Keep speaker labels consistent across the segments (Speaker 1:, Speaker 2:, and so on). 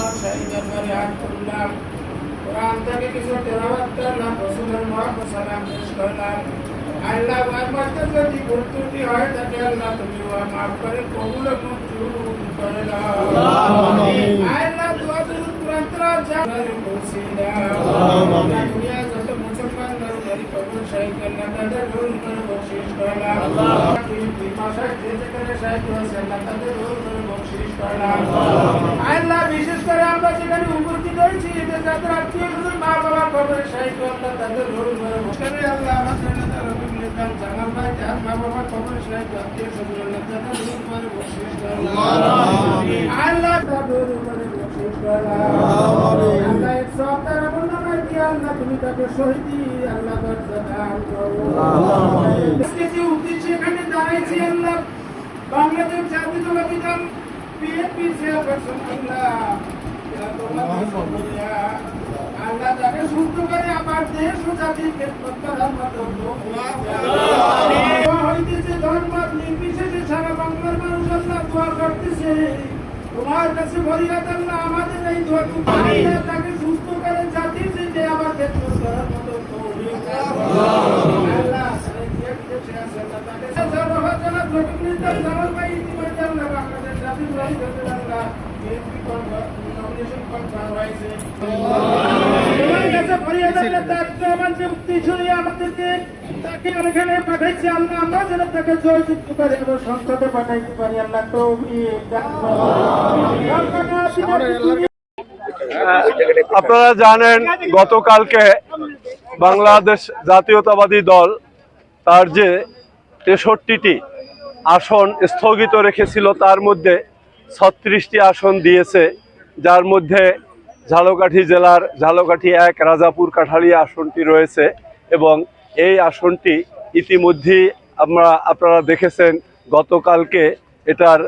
Speaker 1: তোমার শাহী দরবারে হাত তুললাম কোরআন থেকে কিছু তেলাওয়াত করলাম রসুলের মহাপ্রদ সালাম পেশ করলাম আল্লাহ আমার যদি ভুল ত্রুটি হয় তাকে আল্লাহ। তুমি মাফ করে কবুল ও মঞ্জুর করে দাও আল্লাহ দোয়া দুরুদ কোরআন তেলাওয়াত জানারে করলাম করলাম আল্লাহ বিশেষ করে আমরা যেখানে উপস্থিত হয়েছি যে যাদের আত্মীয় স্বজন মা বাবা কবরে শাহী আল্লাহ তাদের করে আল্লাহ আমাদের নেতা রবিউল ইসলাম জামাল ভাই যার মা বাবা কবরে শাহী আত্মীয় স্বজন আল্লাহ তাদের রোল করে বকশিশ আল্লাহ তাদের রোল করে আল্লাহ এক সপ্তাহ বন্ধনা দিয়ে আল্লাহ তুমি তাকে শহীদি আল্লাহ দরজা দান করো। উদ্দেশ্যে এখানে দাঁড়িয়েছি আল্লাহ বাংলাদেশ জাতীয়তাবাদী দল আল্লাহ তাকে সুস্থ করে আমার দেশ ও জাতির খেদমত করার মতো হইতেছে ধর্মমত নির্বিশেষে সারা বাংলার মানুষ আল্লাহ দোয়া করতেছে। তোমার কাছে ফরিয়াদ আল্লাহ আমাদের এই দোয়া আল্লাহ তাকে সুস্থ করে জাতির যে আমার খেদমত করার মতো তৌফিক দান করো। আল্লাহ তাকে দিয়ে দিয়েছে আল্লাহ তাকে সর্বহাজানা প্রতিনিধিত্ব জামাল ভাই ইতিমধ্যে আল্লাহ বাংলাদেশ জাতীয় দল থেকে আল্লাহ বিএনপি নমিনেশন কনফার্ম হয়েছে তোমার কাছে ফরিয়াদ আল্লাহ তার প্রমাণ যে মুক্তি ছড়িয়ে আমাদেরকে তাকে এখানে পাঠাইছে আল্লাহ
Speaker 2: আপনারা জানেন, গতকালকে বাংলাদেশ জাতীয়তাবাদী দল তার যে তেষট্টিটি আসন স্থগিত রেখেছিল, তার মধ্যে ছত্রিশটি আসন দিয়েছে। যার মধ্যে ঝালকাঠি জেলার ঝালকাঠি এক, রাজাপুর কাঠালিয়া আসনটি রয়েছে এবং এই আসনটি ইতিমধ্যেই আমরা, আপনারা দেখেছেন, গতকালকে এটার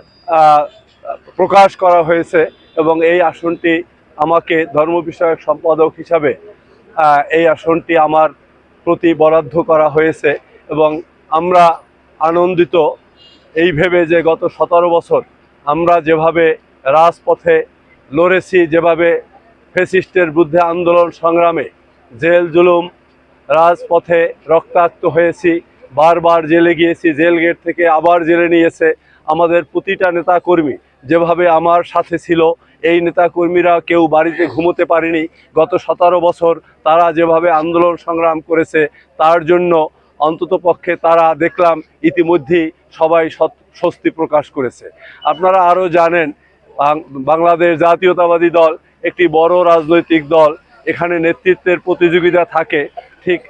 Speaker 2: প্রকাশ করা হয়েছে এবং এই আসনটি আমাকে ধর্ম বিষয়ক সম্পাদক হিসাবে এই আসনটি আমার প্রতি বরাদ্দ করা হয়েছে এবং আমরা আনন্দিত। এই ভেবে যে গত সতেরো বছর আমরা যেভাবে রাজপথে লড়েছি যেভাবে ফেসিস্টের বিরুদ্ধে আন্দোলন সংগ্রামে জেল জুলুম, রাজপথে রক্তাক্ত হয়েছি, বারবার জেলে গিয়েছি, জেল গেট থেকে আবার জেলে নিয়েছে আমাদের প্রতিটা নেতাকর্মী যেভাবে আমার সাথে ছিল, এই নেতাকর্মীরা কেউ বাড়িতে ঘুমোতে পারেনি। গত সতেরো বছর তারা যেভাবে আন্দোলন সংগ্রাম করেছে, তার জন্য অন্তত পক্ষে তারা দেখলাম ইতিমধ্যেই সবাই স্বস্তি প্রকাশ করেছে। আপনারা আরও জানেন বাংলাদেশ জাতীয়তাবাদী দল, একটি বড় রাজনৈতিক দল, এখানে নেতৃত্বের প্রতিযোগিতা থাকে। ঠিক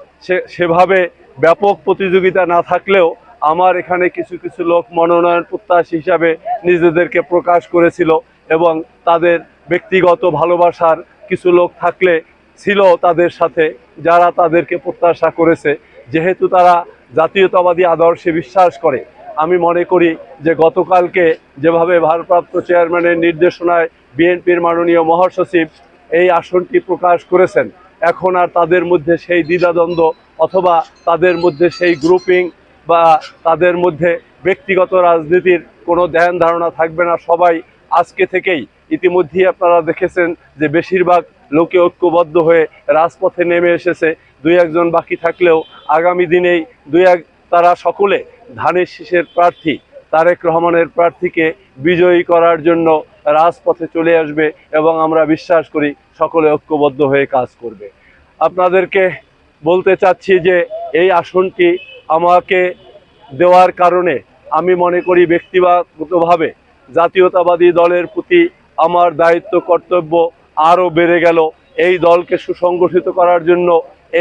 Speaker 2: সেভাবে ব্যাপক প্রতিযোগিতা না থাকলেও আমার এখানে কিছু কিছু লোক মনোনয়ন প্রত্যাশী হিসাবে নিজেদেরকে প্রকাশ করেছিল এবং তাদের ব্যক্তিগত ভালোবাসার কিছু লোক থাকলে ছিল তাদের সাথে যারা তাদেরকে প্রত্যাশা করেছে। যেহেতু তারা জাতীয়তাবাদী আদর্শে বিশ্বাস করে আমি মনে করি যে গতকালকে যেভাবে ভারপ্রাপ্ত চেয়ারম্যানের নির্দেশনায় বিএনপির মাননীয় মহাসচিব এই আসনটি প্রকাশ করেছেন, এখন আর তাদের মধ্যে সেই দ্বিধাদ্বন্দ্ব অথবা তাদের মধ্যে সেই গ্রুপিং বা তাদের মধ্যে ব্যক্তিগত রাজনীতির কোনো ধ্যান ধারণা থাকবে না। সবাই আজকে থেকেই ইতিমধ্যেই আপনারা দেখেছেন যে বেশিরভাগ লোকে ঐক্যবদ্ধ হয়ে রাজপথে নেমে এসেছে। দুই একজন বাকি থাকলেও আগামী দিনেই দুই এক তারা সকলে ধানের শীষের প্রার্থী, তারেক রহমানের প্রার্থীকে বিজয়ী করার জন্য রাজপথে চলে আসবে এবং আমরা বিশ্বাস করি সকলে ঐক্যবদ্ধ হয়ে কাজ করবে। আপনাদেরকে বলতে চাচ্ছি যে এই আসনটি আমাকে দেওয়ার কারণে আমি মনে করি ব্যক্তিগতভাবে জাতীয়তাবাদী দলের প্রতি আমার দায়িত্ব, কর্তব্য আরও বেড়ে গেল। এই দলকে সুসংগঠিত করার জন্য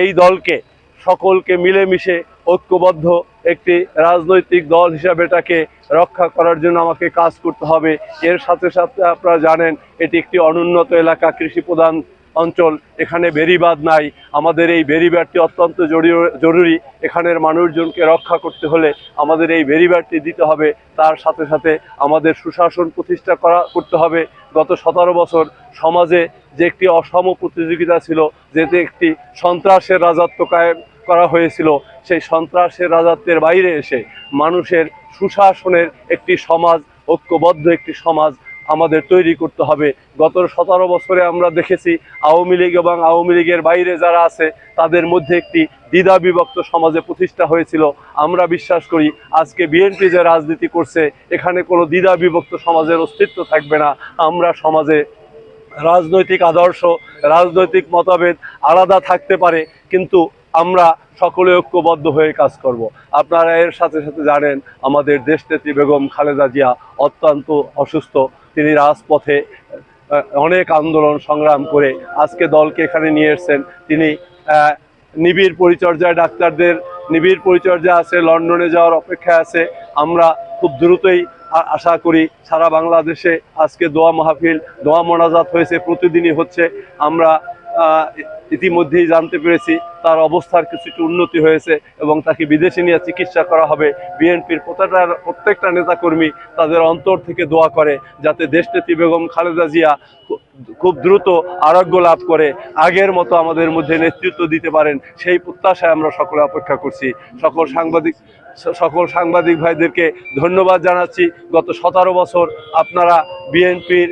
Speaker 2: এই দলকে সকলকে মিলেমিশে ঐক্যবদ্ধ একটি রাজনৈতিক দল হিসাবে এটাকে রক্ষা করার জন্য আমাকে কাজ করতে হবে। এর সাথে সাথে আপনারা জানেন, এটি একটি অনুন্নত এলাকা কৃষি প্রধান অঞ্চল, এখানে বেরিবাদ নাই। আমাদের এই বেরিবাদটি অত্যন্ত জরুরি- এখানের মানুষজনকে রক্ষা করতে হলে আমাদের এই বেরিবাদটি দিতে হবে। তার সাথে সাথে আমাদের সুশাসন প্রতিষ্ঠা করা, করতে হবে। গত সতেরো বছর সমাজে যে একটি অসম প্রতিযোগিতা ছিল, যেতে একটি সন্ত্রাসের রাজত্ব কায়েম করা হয়েছিল, সেই সন্ত্রাসের রাজত্বের বাইরে এসে মানুষের সুশাসনের একটি সমাজ, ঐক্যবদ্ধ একটি সমাজ আমাদের তৈরি করতে হবে। গত সতেরো বছরে আমরা দেখেছি আওয়ামী লীগ এবং আওয়ামী লীগের বাইরে যারা আছে, তাদের মধ্যে একটি দ্বিধা বিভক্ত সমাজে প্রতিষ্ঠা হয়েছিল। আমরা বিশ্বাস করি, আজকে বিএনপি যে রাজনীতি করছে, এখানে কোনো দ্বিধা বিভক্ত সমাজের অস্তিত্ব থাকবে না। আমরা সমাজে রাজনৈতিক আদর্শ, রাজনৈতিক মতভেদ আলাদা থাকতে পারে, কিন্তু আমরা সকলে ঐক্যবদ্ধ হয়ে কাজ করব। আপনারা এর সাথে সাথে জানেন, আমাদের দেশনেত্রী বেগম খালেদা জিয়া অত্যন্ত অসুস্থ। তিনি রাজপথে অনেক আন্দোলন সংগ্রাম করে আজকে দলকে এখানে নিয়ে এসেছেন। তিনি নিবিড় পরিচর্যায় ডাক্তারদের, নিবিড় পরিচর্যা আছে, লন্ডনে যাওয়ার অপেক্ষা আছে। আমরা খুব দ্রুতই আশা করি সারা বাংলাদেশে আজকে দোয়া মাহফিল, দোয়া মোনাজাত হয়েছে, প্রতিদিনই হচ্ছে। আমরা ইতিমধ্যেই জানতে পেরেছি তার অবস্থার কিছুটা উন্নতি হয়েছে এবং তাকে বিদেশে নিয়ে চিকিৎসা করা হবে। বিএনপির প্রত্যেকটা প্রত্যেকটা নেতাকর্মী তাদের অন্তর থেকে দোয়া করে যাতে দেশনেত্রী বেগম খালেদা জিয়া খুব দ্রুত আরোগ্য লাভ করে, আগের মতো আমাদের মধ্যে নেতৃত্ব দিতে পারেন। সেই প্রত্যাশায় আমরা সকলে অপেক্ষা করছি। সকল সাংবাদিক সকল সাংবাদিক ভাইদেরকে ধন্যবাদ জানাচ্ছি। গত সতেরো বছর আপনারা বিএনপির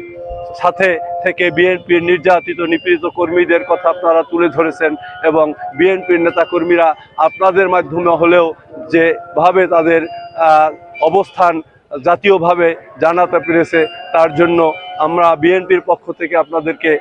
Speaker 2: সাথে থেকে বিএনপির নির্যাতিত, নিপীড়িত কর্মীদের কথা আপনারা তুলে ধরেছেন এবং বিএনপির নেতাকর্মীরা আপনাদের মাধ্যমে হলেও যেভাবে তাদের অবস্থান জাতীয়ভাবে জানাতে পেরেছে, তার জন্য আমরা বিএনপির পক্ষ থেকে আপনাদেরকে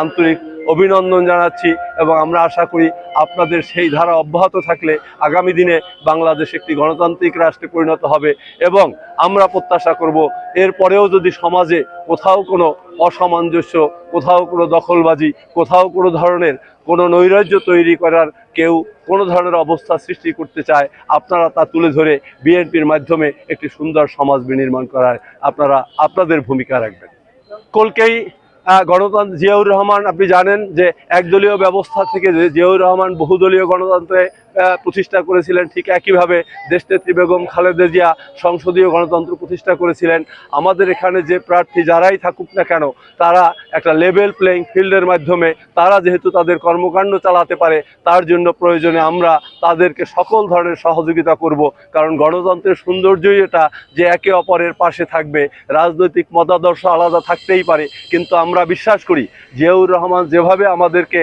Speaker 2: আন্তরিক অভিনন্দন জানাচ্ছি এবং আমরা আশা করি আপনাদের সেই ধারা অব্যাহত থাকলে আগামী দিনে বাংলাদেশ একটি গণতান্ত্রিক রাষ্ট্রে পরিণত হবে এবং আমরা প্রত্যাশা করব এরপরেও যদি সমাজে কোথাও কোনো অসামঞ্জস্য, কোথাও কোনো দখলবাজি, কোথাও কোনো ধরনের কোনো নৈরাজ্য তৈরি করার কেউ কোনো ধরনের অবস্থা সৃষ্টি করতে চায়, আপনারা তা তুলে ধরে বিএনপির মাধ্যমে একটি সুন্দর সমাজ বিনির্মাণ করার আপনারা আপনাদের ভূমিকা রাখবেন। কলকেই গণতন্ত্র জিয়াউর রহমান আপনি জানেন যে একদলীয় ব্যবস্থা থেকে জিয়াউর রহমান বহুদলীয় গণতন্ত্রে প্রতিষ্ঠা করেছিলেন, ঠিক একইভাবে দেশনেত্রী বেগম খালেদা জিয়া সংসদীয় গণতন্ত্র প্রতিষ্ঠা করেছিলেন। আমাদের এখানে যে প্রার্থী যারাই থাকুক না কেন, তারা একটা লেভেল প্লেইং ফিল্ডের মাধ্যমে, তারা যেহেতু তাদের কর্মকাণ্ড চালাতে পারে, তার জন্য প্রয়োজনে আমরা তাদেরকে সকল ধরনের সহযোগিতা করব। কারণ গণতন্ত্রের সৌন্দর্যই এটা যে একে অপরের পাশে থাকবে। রাজনৈতিক মতাদর্শ আলাদা থাকতেই পারে, কিন্তু আমরা বিশ্বাস করি, জিয়াউর রহমান যেভাবে আমাদেরকে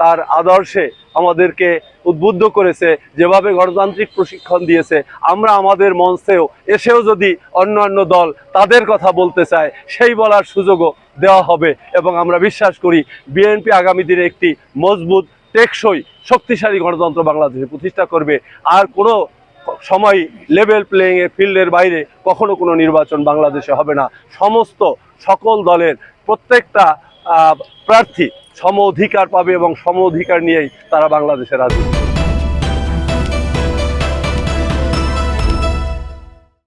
Speaker 2: তার আদর্শে আমাদেরকে উদ্বুদ্ধ করেছে, যেভাবে গণতান্ত্রিক প্রশিক্ষণ দিয়েছে, আমরা আমাদের মঞ্চেও এসেও যদি অন্যান্য দল তাদের কথা বলতে চায়, সেই বলার সুযোগও দেওয়া হবে এবং আমরা বিশ্বাস করি বিএনপি আগামী দিনে একটি মজবুত, টেকসই, শক্তিশালী গণতন্ত্র বাংলাদেশে প্রতিষ্ঠা করবে। আর কোনো সময় লেভেল প্লেইং এর ফিল্ডের বাইরে কখনো কোনো নির্বাচন বাংলাদেশে হবে না। সমস্ত সকল দলের প্রত্যেকটা প্রার্থী সম অধিকার পাবে এবং সম অধিকার নিয়েই তারা বাংলাদেশের রাজনীতি।